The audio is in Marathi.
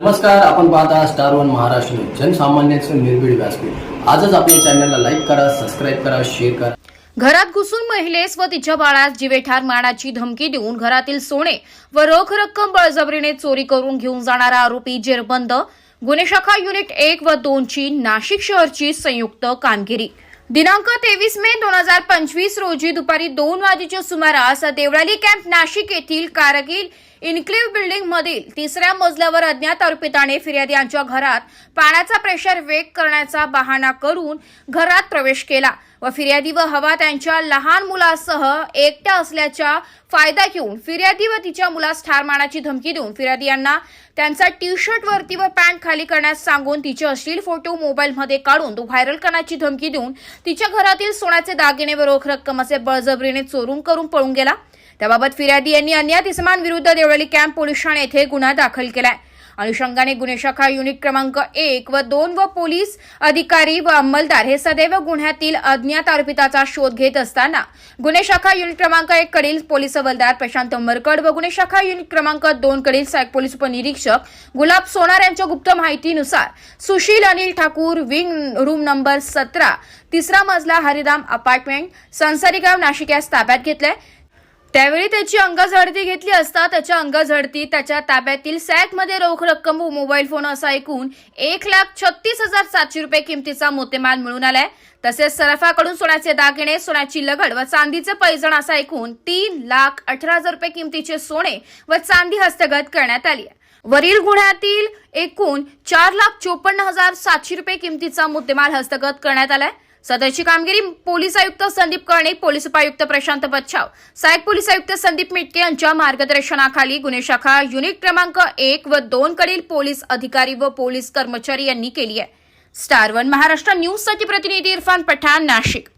नमस्कार आपण पाहता स्टार वन महाराष्ट्र न्यूज. निर्भीड व्यासपीठ. आजच आपल्या चॅनलला लाईक करा सबस्क्राईब करा शेअर करा. घरात घुसून महिलेस व तिच्या बाळास जीवेठार मारण्याची धमकी देऊन घरातील सोने व रोख रक्कम बळजबरीने चोरी करून घेऊन जाणारा आरोपी जेरबंद गुन्हे शाखा युनिट एक व दोनची नाशिक शहरची संयुक्त कामगिरी. दिनांक तेवीस मे दोन हजार पंचवीस रोजी दुपारी दोन वाजेच्या सुमारास देवळाली कॅम्प नाशिक येथील कारगिल इन्क्लिव्ह बिल्डिंग मधील तिसऱ्या मजल्यावर अज्ञात आरोपिताने फिर्यादी यांच्या घरात पाण्याचा प्रेशर वेग करण्याचा बहाणा करून घरात प्रवेश केला व फिर्यादी व हवा त्यांच्या लहान मुलासह एकट्या असल्याचा फायदा घेऊन फिर्यादी व तिच्या मुलास ठार मारण्याची धमकी देऊन फिर्यादी यांना त्यांचा टी शर्ट वरती व पॅन्ट खाली करण्यास सांगून तिचे अश्लील फोटो मोबाईलमध्ये काढून तो व्हायरल करण्याची धमकी देऊन तिच्या घरातील सोन्याचे दागिने व रोख रक्कम असे बळजबरीने चोरून करून पळून गेला. त्याबाबत फिर्यादी यांनी अन्यात इसमांविरुद्ध देवळाली कॅम्प पोलीस ठाणे येथे गुन्हा दाखल केलाय. अनुषंगाने गुन्हे शाखा युनिट क्रमांक एक व दोन व पोलीस अधिकारी व अंमलदार हे सदैव गुन्ह्यातील अज्ञात आरोपिताचा शोध घेत असताना गुन्हे शाखा युनिट क्रमांक एक कडील पोलीस हवालदार प्रशांत मरकड व गुन्हे शाखा युनिट क्रमांक दोन कडील सहाय्यक पोलीस उपनिरीक्षक गुलाब सोनार यांच्या गुप्त माहितीनुसार Sushil Anil Thakur wing room number सतरा तिसरा मजला हरिराम अपार्टमेंट संसारीगाव नाशिक यास ताब्यात घेतलंय. त्यावेळी त्याची अंगझडती घेतली असता त्याच्या अंगझडती त्याच्या ताब्यातील सॅकमध्ये रोख रक्कम व मोबाईल फोन असा ऐकून एक लाख छत्तीस हजार सातशे रुपये किमतीचा मोतेमाल मिळून आलाय. तसेच सराफाकडून सोन्याचे दागिने सोन्याची लगड व चांदीचे पैजण असा ऐकून तीन लाख अठरा हजार रुपये किमतीचे सोने व चांदी हस्तगत करण्यात आली आहे. वरील गुन्ह्यातील एकूण चार लाख चोपन्न हजार सातशे रुपये किमतीचा मुद्देमाल हस्तगत करण्यात आलाय. सदरची कामगिरी पोलीस आयुक्त संदीप कर्णिक पोलीस उपायुक्त प्रशांत बच्छाव सहाय्यक पोलीस आयुक्त संदीप मिटके यांच्या मार्गदर्शनाखाली गुन्हे शाखा युनिट क्रमांक एक व दोन कडील पोलीस अधिकारी व पोलीस कर्मचारी यांनी केली आहे. स्टार वन महाराष्ट्र न्यूजसाठी प्रतिनिधी इरफान पठाण नाशिक.